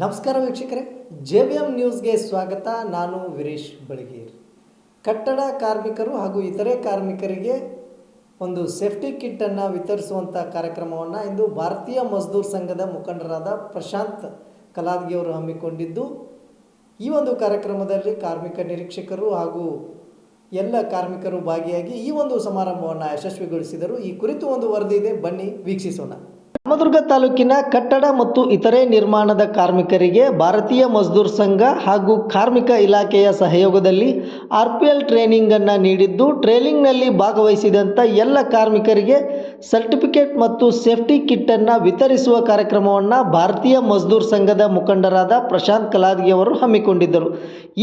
ನಮಸ್ಕಾರ ವೀಕ್ಷಕರೇ J B M ನ್ಯೂಸ್ಗೆ ಸ್ವಾಗತ. ನಾನು ವೀರೇಶ್ ಬಳಗೇರ್. ಕಟ್ಟಡ ಕಾರ್ಮಿಕರು ಹಾಗೂ ಇತರೆ ಕಾರ್ಮಿಕರಿಗೆ ಒಂದು ಸೇಫ್ಟಿ ಕಿಟ್ಟನ್ನು ವಿತರಿಸುವಂಥ ಕಾರ್ಯಕ್ರಮವನ್ನು ಇಂದು ಭಾರತೀಯ ಮಜ್ದೂರ್ ಸಂಘದ ಮುಖಂಡರಾದ ಪ್ರಶಾಂತ್ ಕಲಾದ್ಗಿ ಅವರು ಹಮ್ಮಿಕೊಂಡಿದ್ದು, ಈ ಒಂದು ಕಾರ್ಯಕ್ರಮದಲ್ಲಿ ಕಾರ್ಮಿಕ ನಿರೀಕ್ಷಕರು ಹಾಗೂ ಎಲ್ಲ ಕಾರ್ಮಿಕರು ಭಾಗಿಯಾಗಿ ಈ ಒಂದು ಸಮಾರಂಭವನ್ನು ಯಶಸ್ವಿಗೊಳಿಸಿದರು. ಈ ಕುರಿತು ಒಂದು ವರದಿ ಇದೆ. ಬನ್ನಿ ವೀಕ್ಷಿಸೋಣ. ರಾಮದುರ್ಗ ತಾಲೂಕಿನ ಕಟ್ಟಡ ಮತ್ತು ಇತರೆ ನಿರ್ಮಾಣದ ಕಾರ್ಮಿಕರಿಗೆ ಭಾರತೀಯ ಮಜ್ದೂರ್ ಸಂಘ ಹಾಗೂ ಕಾರ್ಮಿಕ ಇಲಾಖೆಯ ಸಹಯೋಗದಲ್ಲಿ ಆರ್ ಪಿ ಎಲ್ ಟ್ರೈನಿಂಗನ್ನು ನೀಡಿದ್ದು, ಟ್ರೈನಿಂಗ್ನಲ್ಲಿ ಭಾಗವಹಿಸಿದಂಥ ಎಲ್ಲ ಕಾರ್ಮಿಕರಿಗೆ ಸರ್ಟಿಫಿಕೇಟ್ ಮತ್ತು ಸೇಫ್ಟಿ ಕಿಟ್ಟನ್ನು ವಿತರಿಸುವ ಕಾರ್ಯಕ್ರಮವನ್ನು ಭಾರತೀಯ ಮಜ್ದೂರ್ ಸಂಘದ ಮುಖಂಡರಾದ ಪ್ರಶಾಂತ್ ಕಲಾದ್ಗಿ ಅವರು ಹಮ್ಮಿಕೊಂಡಿದ್ದರು.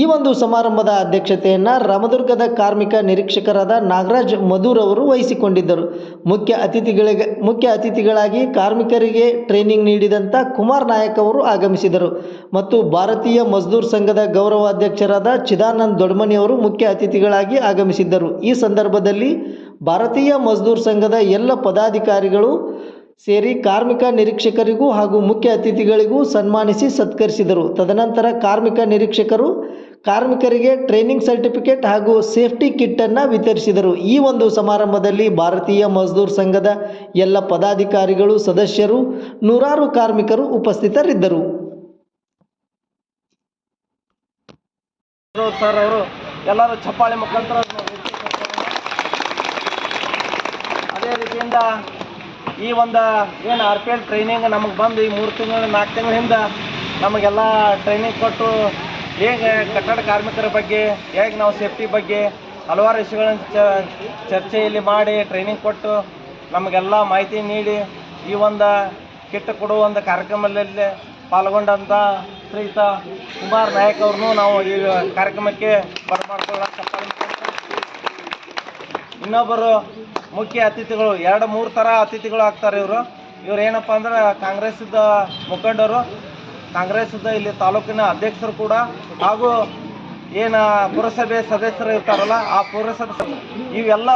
ಈ ಒಂದು ಸಮಾರಂಭದ ಅಧ್ಯಕ್ಷತೆಯನ್ನು ರಾಮದುರ್ಗದ ಕಾರ್ಮಿಕ ನಿರೀಕ್ಷಕರಾದ ನಾಗರಾಜ್ ಮಧೂರ್ ಅವರು ವಹಿಸಿಕೊಂಡಿದ್ದರು. ಮುಖ್ಯ ಅತಿಥಿಗಳಿಗೆ, ಮುಖ್ಯ ಅತಿಥಿಗಳಾಗಿ ಕಾರ್ಮಿಕರಿಗೆ ಟ್ರೈನಿಂಗ್ ನೀಡಿದಂಥ ಕುಮಾರ್ ನಾಯಕ್ ಅವರು ಆಗಮಿಸಿದರು. ಮತ್ತು ಭಾರತೀಯ ಮಜ್ದೂರ್ ಸಂಘದ ಗೌರವಾಧ್ಯಕ್ಷರಾದ ಚಿದಾನಂದ್ ದೊಡ್ಮನಿ ಅವರು ಮುಖ್ಯ ಅತಿಥಿಗಳಾಗಿ ಆಗಮಿಸಿದ್ದರು. ಈ ಸಂದರ್ಭದಲ್ಲಿ ಭಾರತೀಯ ಮಜ್ದೂರ್ ಸಂಘದ ಎಲ್ಲ ಪದಾಧಿಕಾರಿಗಳು ಸೇರಿ ಕಾರ್ಮಿಕ ನಿರೀಕ್ಷಕರಿಗೂ ಹಾಗೂ ಮುಖ್ಯ ಅತಿಥಿಗಳಿಗೂ ಸನ್ಮಾನಿಸಿ ಸತ್ಕರಿಸಿದರು. ತದನಂತರ ಕಾರ್ಮಿಕ ನಿರೀಕ್ಷಕರು ಕಾರ್ಮಿಕರಿಗೆ ಟ್ರೈನಿಂಗ್ ಸರ್ಟಿಫಿಕೇಟ್ ಹಾಗೂ ಸೇಫ್ಟಿ ಕಿಟ್ಟನ್ನು ವಿತರಿಸಿದರು. ಈ ಒಂದು ಸಮಾರಂಭದಲ್ಲಿ ಭಾರತೀಯ ಮಜ್ದೂರ್ ಸಂಘದ ಎಲ್ಲ ಪದಾಧಿಕಾರಿಗಳು, ಸದಸ್ಯರು, ನೂರಾರು ಕಾರ್ಮಿಕರು ಉಪಸ್ಥಿತರಿದ್ದರು. ಸರ್, ಅವರು ಎಲ್ಲರೂ ಚಪ್ಪಾಳೆ ಮುಖಾಂತರ ಅದೇ ರೀತಿಯಿಂದ ಈ ಒಂದು ಏನು ಆರ್ ಪಿ ಎಲ್ ಟ್ರೈನಿಂಗ್ ನಮಗೆ ಬಂದು ಈ ಮೂರು ತಿಂಗಳು ನಾಲ್ಕು ತಿಂಗಳ ಹಿಂದೆ ನಮಗೆಲ್ಲ ಟ್ರೈನಿಂಗ್ ಕೊಟ್ಟು ಹೇಗೆ ಕಟ್ಟಡ ಕಾರ್ಮಿಕರ ಬಗ್ಗೆ, ಹೇಗೆ ನಾವು ಸೇಫ್ಟಿ ಬಗ್ಗೆ ಹಲವಾರು ವಿಷಯಗಳನ್ನು ಚ- ಚರ್ಚೆಯಲ್ಲಿ ಮಾಡಿ ಟ್ರೈನಿಂಗ್ ಕೊಟ್ಟು ನಮಗೆಲ್ಲ ಮಾಹಿತಿ ನೀಡಿ ಈ ಒಂದು ಕಿಟ್ ಕೊಡುವ ಒಂದು ಕಾರ್ಯಕ್ರಮದಲ್ಲಿ ಪಾಲ್ಗೊಂಡಂಥ ಶ್ರೀಯುತ ಕುಮಾರ್ ನಾಯಕ್ ಅವ್ರನ್ನೂ ನಾವು ಈ ಕಾರ್ಯಕ್ರಮಕ್ಕೆ ಬರಮಾಡ್ಕೊಳ್ಳೋ ಚಪ್ಪಾಳೆ ಮುಖಾಂತರ ಇನ್ನೊಬ್ಬರು ಮುಖ್ಯ ಅತಿಥಿಗಳು, ಎರಡು, ಮೂರು ಥರ ಅತಿಥಿಗಳು ಆಗ್ತಾರೆ ಇವರು. ಇವ್ರು ಏನಪ್ಪ ಅಂದ್ರೆ ಕಾಂಗ್ರೆಸ್ದ ಮುಖಂಡರು ಕಾಂಗ್ರೆಸ್ದ ಇಲ್ಲಿ ತಾಲೂಕಿನ ಅಧ್ಯಕ್ಷರು ಕೂಡ, ಹಾಗೂ ಏನು ಪುರಸಭೆ ಸದಸ್ಯರು ಇರ್ತಾರಲ್ಲ, ಆ ಪುರಸಭೆ ಇವೆಲ್ಲ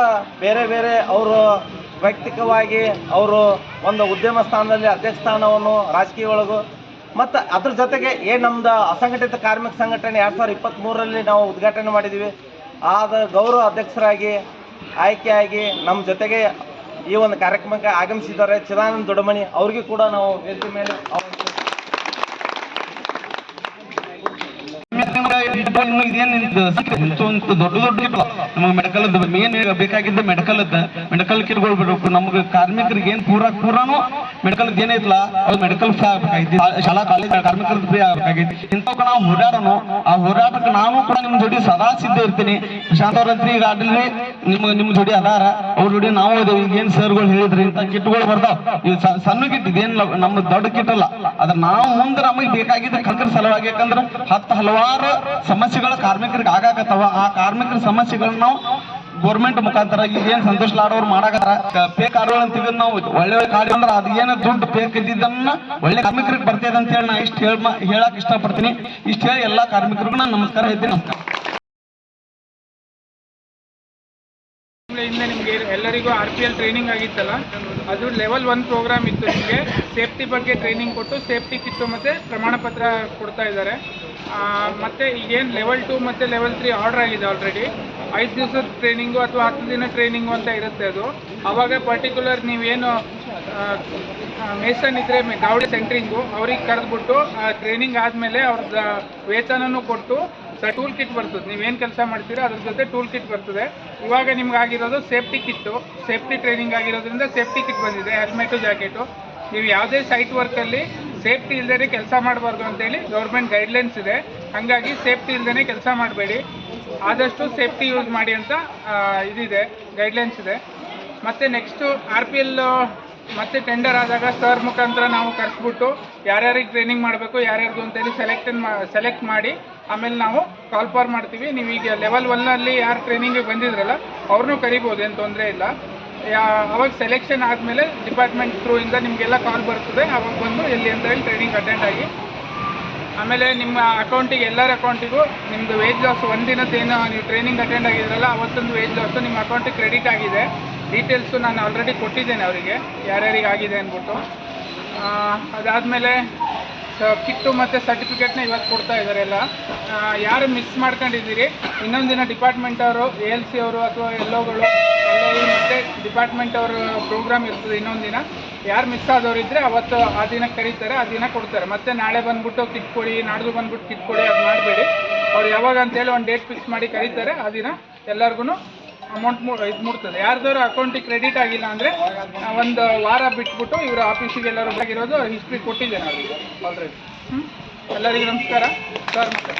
ಬೇರೆ ಬೇರೆ ಅವರು ವೈಯಕ್ತಿಕವಾಗಿ ಅವರು ಒಂದು ಉದ್ಯಮ ಸ್ಥಾನದಲ್ಲಿ ಅಧ್ಯಕ್ಷ ಸ್ಥಾನವನ್ನು ರಾಜಕೀಯ ಒಳಗು. ಮತ್ತು ಅದ್ರ ಜೊತೆಗೆ ಏನು ನಮ್ದು ಅಸಂಘಟಿತ ಕಾರ್ಮಿಕ ಸಂಘಟನೆ ಎರಡು ಸಾವಿರದ ಇಪ್ಪತ್ತ್ಮೂರರಲ್ಲಿ ನಾವು ಉದ್ಘಾಟನೆ ಮಾಡಿದ್ದೀವಿ ಆದ ಗೌರವ ಅಧ್ಯಕ್ಷರಾಗಿ ಆಯ್ಕೆಯಾಗಿ ನಮ್ಮ ಜೊತೆಗೆ ಈ ಒಂದು ಕಾರ್ಯಕ್ರಮಕ್ಕೆ ಆಗಮಿಸಿದ್ದಾರೆ ಚಿದಾನಂದ ದೊಡ್ಡಮಣಿ ಅವ್ರಿಗೂ ಕೂಡ ನಾವು ವೇದಿಕೆ ಮೇಲೆ ದೊಡ್ಡ ದೊಡ್ಡ ಮೆಡಿಕಲ್ ಮೇನ್ ಬೇಕಾಗಿದ್ದ ಮೆಡಿಕಲ್ ಮೆಡಿಕಲ್ ಕಿಟ್ಗಳು ಬಿಡಬೇಕು ನಮ್ಗೆ ಕಾರ್ಮಿಕರಿಗೆ ಏನ್ ಪೂರ ಪೂರಾನು ಮೆಡಿಕಲ್ ಏನೈತಲ್ಲ ಅದು ಮೆಡಿಕಲ್ ಆಗ್ಬೇಕಾಗಿತ್ತು ಶಾಲಾ ಕಾಲೇಜ್ ಕಾರ್ಮಿಕರ ಫ್ರೀ ಆಗ್ಬೇಕಾಗಿತ್ತು ಇಂಥವ್ಕ ನಾವು ಹೋರಾಡೋನು. ಆ ಹೋರಾಟಕ್ಕೆ ನಾನು ಕೂಡ ನಿಮ್ಮ ಜೋಡಿ ಸದಾ ಸಿದ್ಧ ಇರ್ತೀನಿ. ಪ್ರಶಾಂತ್ ಅವ್ರಂತ್ರಿ ಈಗ ಆಡಲ್ರಿ ನಿಮ್ಮ ನಿಮ್ ಜೋಡಿ ಅದಾರ. ಅವ್ರ ಜೋಡಿ ನಾವು ಇದೇವೆ. ಈಗ ಏನ್ ಸರ್ಗಳು ಹೇಳಿದ್ರಿ, ಇಂಥ ಕಿಟ್ಗಳು ಬರ್ತಾವ ಇವು ಸಣ್ಣ ಕಿಟ್ ಇದೇನ್ ನಮ್ಮ ದೊಡ್ಡ ಕಿಟ್ಟಲ್ಲ ಅದ್ರ ನಾವು ಮುಂದೆ ನಮಗೆ ಬೇಕಾಗಿದ್ದ ಕಲ್ಕರ ಸಲುವಾಗಿ ಯಾಕಂದ್ರೆ ಹತ್ತು ಹಲವಾರು ಸಮಸ್ಯೆಗಳು ಕಾರ್ಮಿಕರಿಗೆ ಆಗಾಕತ್ತವ. ಆ ಕಾರ್ಮಿಕರ ಸಮಸ್ಯೆಗಳನ್ನ ನಾವು ಗೋರ್ಮೆಂಟ್ ಮುಖಾಂತರ ಇದೇನು ಸಂತೋಷ್ ಲಾಡೋರು ಮಾಡಾಕತ್ತಾರ? ಪೇ ಕಾರ್ಡ್ಗಳು ಅಂತ ನಾವು. ಒಳ್ಳೆ ಒಳ್ಳೆ ಕಾರ್ಡ್ ಅಂದ್ರೆ ಅದೇನು ದುಡ್ಡು ಪೇಕ್ ಇದ್ದಿದ್ದನ್ನ ಒಳ್ಳೆ ಕಾರ್ಮಿಕರಿಗೆ ಬರ್ತೈತೆ ಅಂತ ಹೇಳಿ ನಾ ಇಷ್ಟು ಹೇಳ ಹೇಳಕ್ ಇಷ್ಟಪಡ್ತೀನಿ. ಇಷ್ಟು ಹೇಳಿ ಎಲ್ಲಾ ಕಾರ್ಮಿಕರಿಗೂ ನಾನು ನಮಸ್ಕಾರ ಹೇಳ್ತೀನಿ. ನಮಸ್ಕಾರ. ನಿಮಗೆ ಎಲ್ಲರಿಗೂ ಆರ್ ಪಿ ಎಲ್ ಟ್ರೈನಿಂಗ್ ಆಗಿತ್ತಲ್ಲ? ಅದು ಲೆವೆಲ್ ಒನ್ ಪ್ರೋಗ್ರಾಮ್ ಇತ್ತು ನಿಮಗೆ. ಸೇಫ್ಟಿ ಬಗ್ಗೆ ಟ್ರೈನಿಂಗ್ ಕೊಟ್ಟು ಸೇಫ್ಟಿ ಕಿತ್ತು ಮತ್ತೆ ಪ್ರಮಾಣ ಪತ್ರ ಕೊಡ್ತಾ ಇದ್ದಾರೆ. ಮತ್ತೆ ಈಗೇನು ಲೆವೆಲ್ ಟು ಮತ್ತು ಲೆವೆಲ್ ತ್ರೀ ಆರ್ಡರ್ ಆಗಿದೆ ಆಲ್ರೆಡಿ ಐದು ದಿವಸದ ಟ್ರೈನಿಂಗು ಅಥವಾ ಹತ್ತು ದಿನ ಟ್ರೈನಿಂಗು ಅಂತ ಇರುತ್ತೆ ಅದು. ಅವಾಗ ಪರ್ಟಿಕ್ಯುಲರ್ ನೀವೇನು ಮೇಸನ್ ಗಾವಡಿ ಗಾವಡೆ ಸೆಂಟ್ರಿಂಗು ಅವ್ರಿಗೆ ಕರೆದ್ಬಿಟ್ಟು ಆ ಟ್ರೈನಿಂಗ್ ಆದಮೇಲೆ ಅವ್ರದ್ದು ವೇತನನೂ ಕೊಟ್ಟು ಟೂಲ್ ಕಿಟ್ ಬರ್ತದೆ. ನೀವೇನು ಕೆಲಸ ಮಾಡ್ತೀರಾ, ಅದ್ರ ಜೊತೆ ಟೂಲ್ ಕಿಟ್ ಬರ್ತದೆ. ಇವಾಗ ನಿಮ್ಗೆ ಆಗಿರೋದು ಸೇಫ್ಟಿ ಕಿಟ್ಟು ಸೇಫ್ಟಿ ಟ್ರೈನಿಂಗ್ ಆಗಿರೋದ್ರಿಂದ ಸೇಫ್ಟಿ ಕಿಟ್ ಬಂದಿದೆ ಹೆಲ್ಮೆಟು ಜಾಕೆಟು ನೀವು ಯಾವುದೇ ಸೈಟ್ ವರ್ಕಲ್ಲಿ ಸೇಫ್ಟಿ ಇಲ್ಲದೇ ಕೆಲಸ ಮಾಡಬಾರ್ದು ಅಂತೇಳಿ ಗೌರ್ಮೆಂಟ್ ಗೈಡ್ಲೈನ್ಸ್ ಇದೆ. ಹಾಗಾಗಿ ಸೇಫ್ಟಿ ಇಲ್ಲದೇ ಕೆಲಸ ಮಾಡಬೇಡಿ. ಆದಷ್ಟು ಸೇಫ್ಟಿ ಯೂಸ್ ಮಾಡಿ ಅಂತ ಇದಿದೆ ಗೈಡ್ಲೈನ್ಸ್ ಇದೆ. ಮತ್ತು ನೆಕ್ಸ್ಟು ಆರ್ ಪಿ ಎಲ್ ಮತ್ತೆ ಟೆಂಡರ್ ಆದಾಗ ಸರ್ ಮುಖಾಂತರ ನಾವು ಕರೆಸ್ಬಿಟ್ಟು ಯಾರ್ಯಾರಿಗೆ ಟ್ರೈನಿಂಗ್ ಮಾಡಬೇಕು ಯಾರ್ಯಾರಿಗೂ ಅಂತೇಳಿ ಸೆಲೆಕ್ಟನ್ ಸೆಲೆಕ್ಟ್ ಮಾಡಿ, ಆಮೇಲೆ ನಾವು ಕಾಲ್ ಫಾರ್ ಮಾಡ್ತೀವಿ. ನೀವು ಈಗ ಲೆವೆಲ್ ಒನ್ನಲ್ಲಿ ಯಾರು ಟ್ರೈನಿಂಗಿಗೆ ಬಂದಿದ್ರಲ್ಲ ಅವ್ರನ್ನೂ ಕರಿಬೋದು, ಏನು ತೊಂದರೆ ಇಲ್ಲ. ಅವಾಗ ಸೆಲೆಕ್ಷನ್ ಆದಮೇಲೆ ಡಿಪಾರ್ಟ್ಮೆಂಟ್ ಥ್ರೂ ಇಂದ ನಿಮಗೆಲ್ಲ ಕಾಲ್ ಬರ್ತದೆ. ಅವಾಗ ಬಂದು ಎಲ್ಲಿ ಅಂತ ಹೇಳಿ ಟ್ರೈನಿಂಗ್ ಅಟೆಂಡ್ ಆಗಿ. ಆಮೇಲೆ ನಿಮ್ಮ ಅಕೌಂಟಿಗೆ ಎಲ್ಲರ ಅಕೌಂಟಿಗೂ ನಿಮ್ಮದು ವೇಜ್ ಲಾಸ್ ಒಂದಿನದ್ದೇನು ನೀವು ಟ್ರೈನಿಂಗ್ ಅಟೆಂಡ್ ಆಗಿದ್ರಲ್ಲ, ಅವತ್ತೊಂದು ವೇಜ್ ಲಾಸು ನಿಮ್ಮ ಅಕೌಂಟಿಗೆ ಕ್ರೆಡಿಟ್ ಆಗಿದೆ. ಡೀಟೇಲ್ಸು ನಾನು ಆಲ್ರೆಡಿ ಕೊಟ್ಟಿದ್ದೇನೆ ಅವರಿಗೆ, ಯಾರ್ಯಾರಿಗೆ ಆಗಿದೆ ಅಂದ್ಬಿಟ್ಟು. ಅದಾದಮೇಲೆ ಕಿಟ್ಟು ಮತ್ತು ಸರ್ಟಿಫಿಕೇಟ್ನ ಇವತ್ತು ಕೊಡ್ತಾ ಇದ್ದಾರೆ ಎಲ್ಲ. ಯಾರು ಮಿಸ್ ಮಾಡ್ಕೊಂಡಿದ್ದೀರಿ? ಇನ್ನೊಂದು ದಿನ ಡಿಪಾರ್ಟ್ಮೆಂಟ್ ಅವರು ಎ ಎಲ್ ಸಿ ಅವರು ಅಥವಾ ಎಲ್ಲೋಗಳು ಎಲ್ಲೋ ಮತ್ತು ಡಿಪಾರ್ಟ್ಮೆಂಟ್ ಅವರ ಪ್ರೋಗ್ರಾಮ್ ಇರ್ತದೆ ಇನ್ನೊಂದು ದಿನ. ಯಾರು ಮಿಸ್ ಆದವರಿದ್ರೆ ಅವತ್ತು ಆ ದಿನ ಕರೀತಾರೆ ಆ ದಿನ ಕೊಡ್ತಾರೆ. ಮತ್ತೆ ನಾಳೆ ಬಂದ್ಬಿಟ್ಟು ಕಿತ್ಕೊಳ್ಳಿ ನಾಡ್ದು ಬಂದ್ಬಿಟ್ಟು ಕಿತ್ಕೊಳ್ಳಿ ಅದು ಮಾಡಬೇಡಿ. ಅವ್ರು ಯಾವಾಗ ಅಂತೇಳಿ ಒಂದು ಡೇಟ್ ಫಿಕ್ಸ್ ಮಾಡಿ ಕರೀತಾರೆ ಆ ದಿನ ಎಲ್ಲರಿಗೂ ಅಮೌಂಟ್ ಮು ಇದು ಮುಟ್ತದೆ. ಯಾರ್ದಾರು ಅಕೌಂಟಿಗೆ ಕ್ರೆಡಿಟ್ ಆಗಿಲ್ಲ ಅಂದರೆ ಒಂದು ವಾರ ಬಿಟ್ಬಿಟ್ಟು ಇವರು ಆಫೀಸಿಗೆ ಎಲ್ಲರೂ ಆಗಿರೋದು ಹಿಸ್ಟ್ರಿ ಕೊಟ್ಟಿದ್ದೇನೆ ಅವರಿಗೆ. ಆಲ್ರೆಡಿ ಹ್ಞೂ ಎಲ್ಲರಿಗೂ ನಮಸ್ಕಾರ. ಸರ್ ಮತ್ತೆ.